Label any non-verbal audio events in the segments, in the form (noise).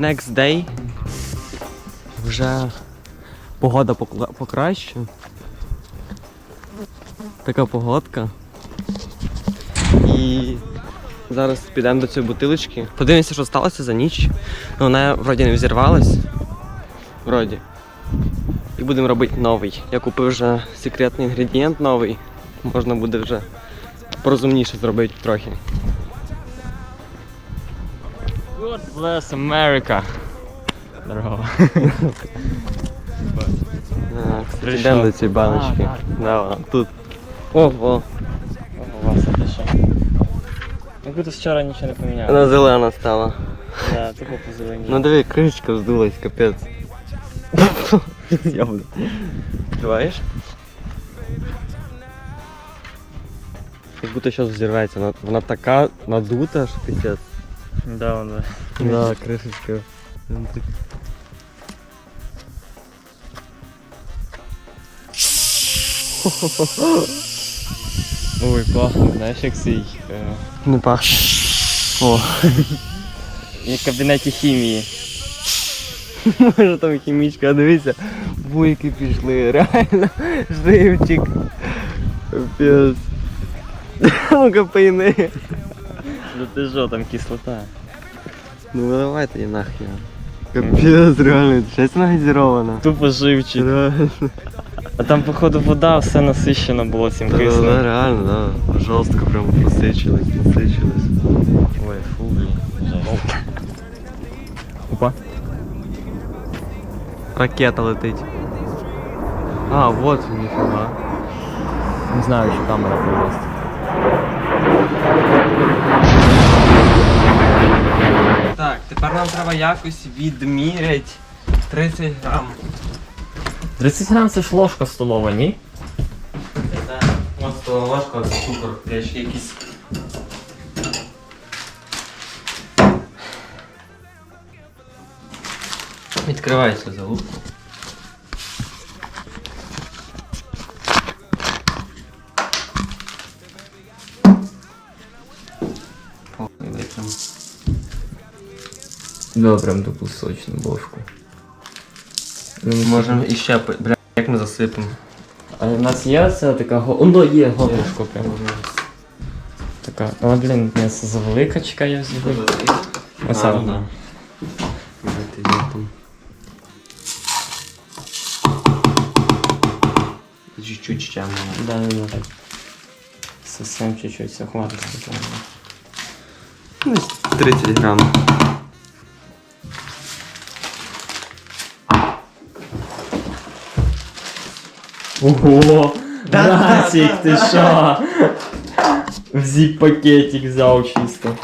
Next day. Вже погода покращує. Така погодка. І зараз підемо до цієї бутилочки. Подивимося, що сталося за ніч. Ну, Вона вроді не взірвалась. Вроді. І будемо робити новий. Я купив вже секретний інгредієнт новий. Можна буде вже порозумніше зробити трохи. God bless America. Здорово. Так, йдемо до цієї баночки. А. Да, вона тут. Ого, У вас це що? Як будто вчора нічого не поміняли. вона зелена стала. Да, тупо позеленіє. Ну диви, кришечка вздулась, капець. Я буду. Відчуваєш? Як будто зараз взірветься. Вона, вона така надута, що піздець. Да, вон, да. Да, кришечка. Вона так- Ой, пахне, знаєш, як цей. е, Не пахне. О, Як в кабінеті хімії. (laughs) може там хімічка, а дивіться, буйки пішли, реально, живчик. Капець. Ну-ка пийни. Ну ти що, там кислота. Ну давай тоді нахер. Капець, реально, щось нагазірована. Тупо живчик. Реально. А там, походу, вода, все насищено було цим Да, да, киснем. реально, да. Жорстко прям просичилось, насичилось. Ой, фу, блін. Жесть. Опа. Ракета летить. А, вот ніфіга. Не знаю, що камера передасть. Так, тепер нам треба якось відміряти 30 грам. 30 грам це ж ложка столова, ні? Ось то ложка, це цукор, я ще якийсь. Відкривається залупку. Да, прям таку сочну ложку. Можемо іще, бля, як ми засипемо. А у нас є ця така го... Ну, є горлышко прямо. Така. Але, блін, м'ясо завелика, чекай, я взяв. Оце ну вона. Чуть-чуть ще мало. Да, да, да. Совсем чуть-чуть, все, хватить. Ну, 30 грам. Ого! Братик, ти що? В зіп-пакетик взяв чисто.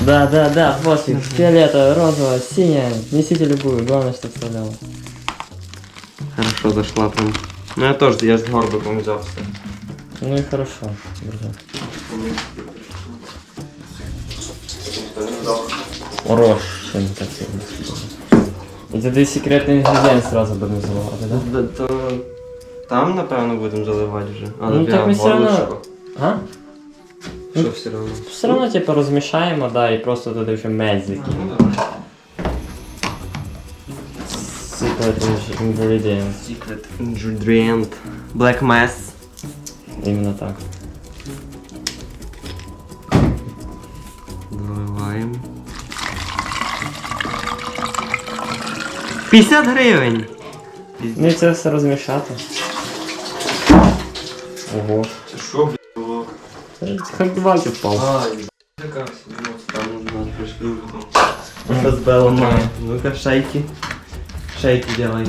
Да, да, да, пофиг. Фиолетовая, розовая, синяя. Несите любую, главное, что вставляла. Хорошо зашла прям. Ну я тоже, я с горбиком взяв все. Ну и хорошо, друзья. Хороший так сильно. І туди секретний інгредієнт сразу будемо заливати, да? Да, то там, напевно, будемо заливати вже. А, Ну, так ми все равно- А? Що все одно? Все равно типа розмішаємо, да, і просто туди вже мед закинемо. Ну, давай. Secret ingredient. Secret ingredient. Black mass. Іменно так. 50 гривень! Ну це все розмішати. Ого. Це що, блядь, було? Це Хардбак впав. Ай, яка там нужна пришли Разбела мама. Ну-ка, шейки. Шейки делай.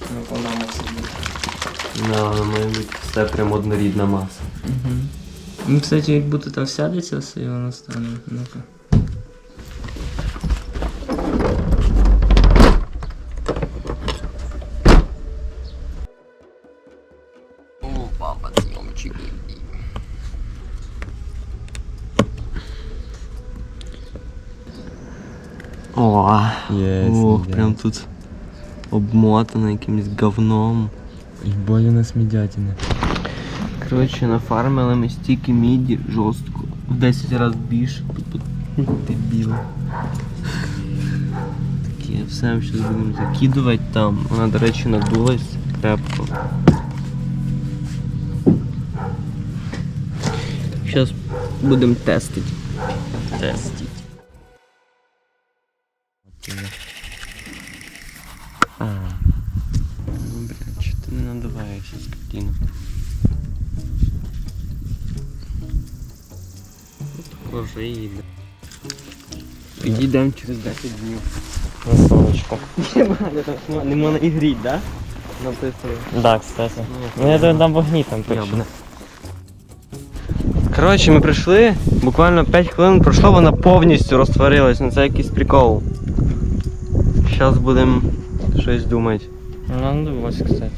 Ну, вона мусить бути. Да, вона має бути все прям однорідна маса. Ну, кстати, як будто там сядеться все, і воно стане. Ну-ка. О, Єсть, ох, єсть. прям тут обмотано якимось говном. Ебать у нас медятина. Коротше, нафармили ми стільки міді жорстко. В 10 разів більше. Дебіл. Таке, все зараз будемо закидувати там. Вона, до речі, надулась крепко. Зараз будемо тестити. Тестити. А. Ну, бля, что ты не надуваешься, скотина? Тоже їде. Підійдемо через 10 днів. На сонечку. Не можна і гріть, да? Написано. Да, кстати. Ну я думаю, там вогні там точно. Коротше, ми прийшли, буквально 5 хвилин пройшло, вона повністю розтворилась, ну це якийсь прикол. Зараз будемо щось думати. Ну, надулась, кстати.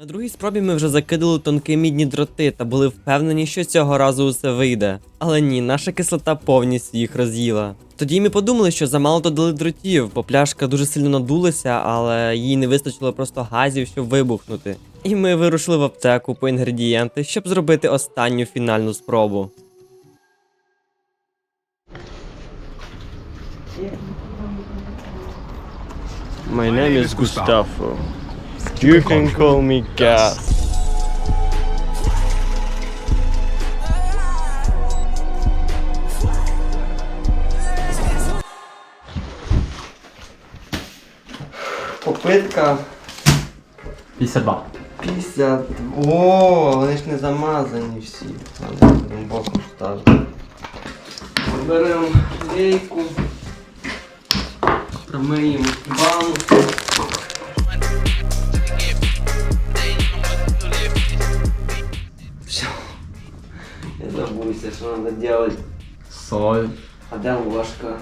На другій спробі ми вже закидали тонкі мідні дроти та були впевнені, що цього разу усе вийде. Але ні, наша кислота повністю їх роз'їла. Тоді ми подумали, що замало додали дротів, бо пляшка дуже сильно надулася, але їй не вистачило просто газів, щоб вибухнути. І ми вирушили в аптеку по інгредієнти, щоб зробити останню фінальну спробу. My name is Gustavo. You can call me Gas. Попитка 52. 50. О, вони ж не замазані всі. Будемо боком ставити. Беремо лейку. Промиємо банку. Я что надо делать. Соль, де ложка?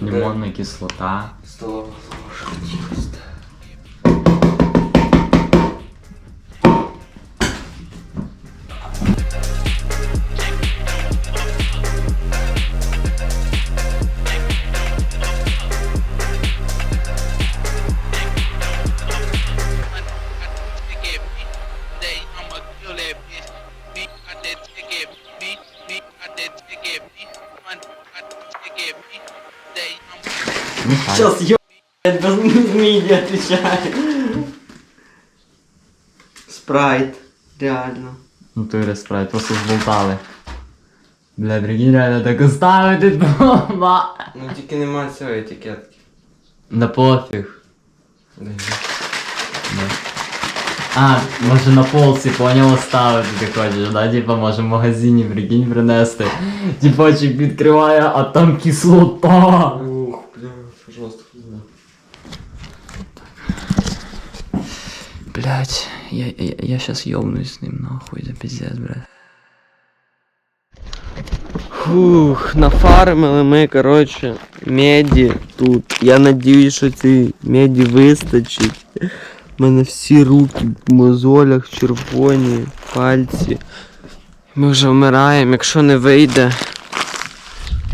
лимонная кислота. Столова ложка. Сейчас без миди отвечаю. Спрайт. Реально. Ну то спрайт, просто зболтали. Бля, прикинь, реально так оставити дома. Ну тільки нема цього етикетки. Да пофіг. А, може на полці поняв оставити ти хочеш, да? Типа може в магазині, прикинь, принести. Типочек відкриває, а там кислота. Ух, бля, жорстко. Блять, я, я, я сейчас ёбнусь с ним нахуй, да пиздец, блядь. Фух, нафармили ми, коротше, меді тут. Я надіюсь, що ці меді вистачить. У мене всі руки в мозолях червоні, пальці. Ми вже вмираємо, якщо не вийде,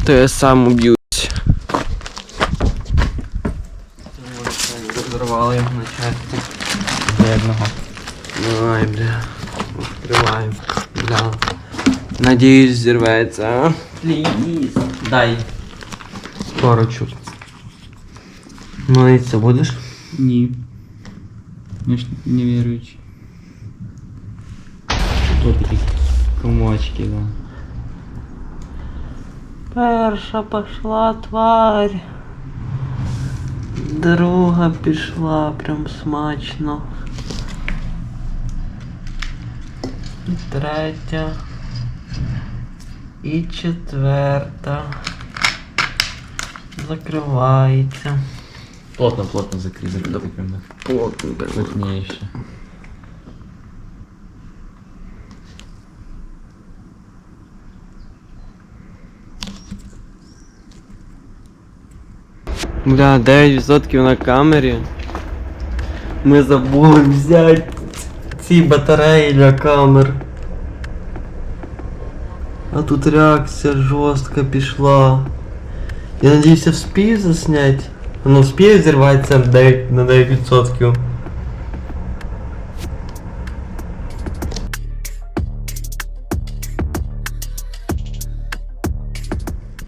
то я сам уб'юсь. Розорвали його на часті. Бедного. Давай, бля. Открываем. Бля. Надеюсь, взорвется, а? Плиз. Дай. Корочу. Молиться будешь? Ні. Я ж не віруючий. Тут такі комочки, да. Перша пошла тварь. Друга пішла прям смачно. І третя. І четверта. Закривається. Плотно, плотно закрий прям Плотно, плотніше. Бля, 9% на камері. Ми забули взяти ці батареї для камер. А тут реакція жорстка пішла. Я надіюся вспію заснять. Ну вспію зірватися на 9%. На 9%.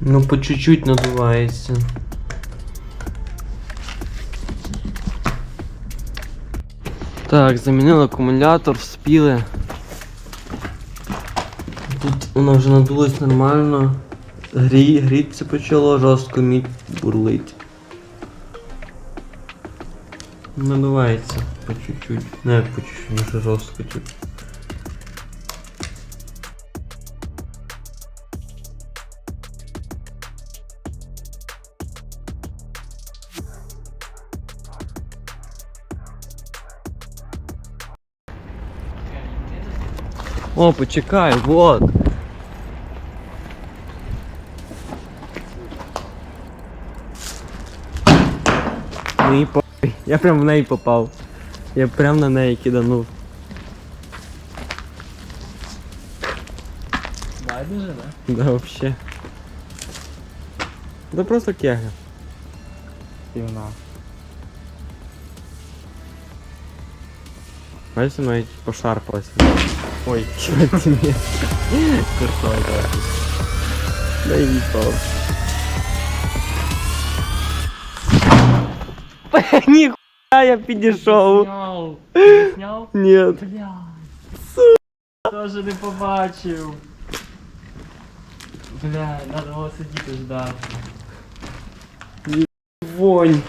Ну по чуть-чуть надувається. Так, замінили акумулятор, вспіли. Тут воно вже надулось нормально. Грі, гріться почало, жорстко мідь бурлить. Надувається по чуть-чуть. Не по чуть-чуть, вже жорстко типу. О, почекай, вот. Ну і. Я прям в неї попав. Я прям на неї киданув. Байдуже, да? Да, вообще. Да просто кегля. Півна. Бачите, навіть пошарпалась. Ой, що ти мені? Курсовий трохи. Да і пав. (laughs) Ніхуя я підійшов. Сняв. Ти Сняв? Ні. Бля. Тоже не побачив. Бля, надо було сидіти ждати. Вонь.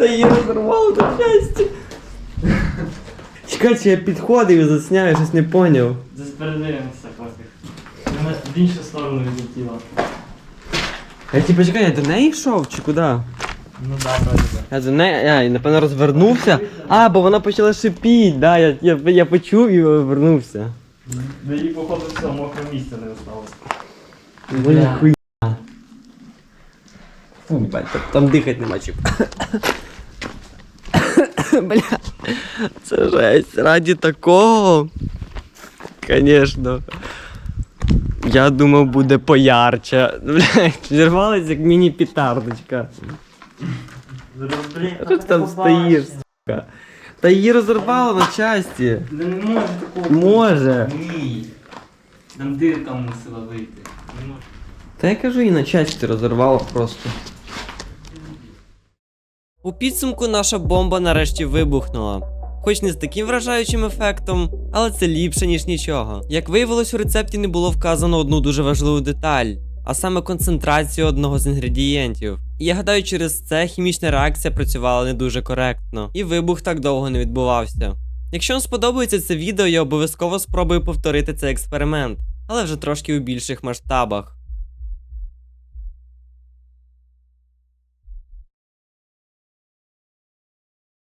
Та її розорвало до щастя. Чекай, чи я підходив і засняв, я щось не поняв. Десь передивимося пофіг. Вона в іншу сторону відлетіла. Я типу чекай, я до неї йшов чи куди? Ну да, вроді би. Я до неї, я, напевно, розвернувся. А, бо вона почала шипіти, да, я, я, я почув і повернувся. Да їй походу все, мокре місця не осталось. Бля, хуя. Фу, бать, там, там дихати нема чим. (laughs) Бля, це жесть. Раді такого. Конечно. Я думав, буде поярче. (laughs) Бля, зірвалась як міні-петардочка. Блін, А що ти там стоїш, сука? Та її розірвало на часті. Да не може такого. Може. Ні. Там дирка мусила вийти. Не може. Та я кажу, і на часті розірвало просто. У підсумку наша бомба нарешті вибухнула. Хоч не з таким вражаючим ефектом, але це ліпше, ніж нічого. Як виявилось, у рецепті не було вказано одну дуже важливу деталь, а саме концентрацію одного з інгредієнтів. І я гадаю, через це хімічна реакція працювала не дуже коректно, і вибух так довго не відбувався. Якщо вам сподобається це відео, я обов'язково спробую повторити цей експеримент, але вже трошки у більших масштабах.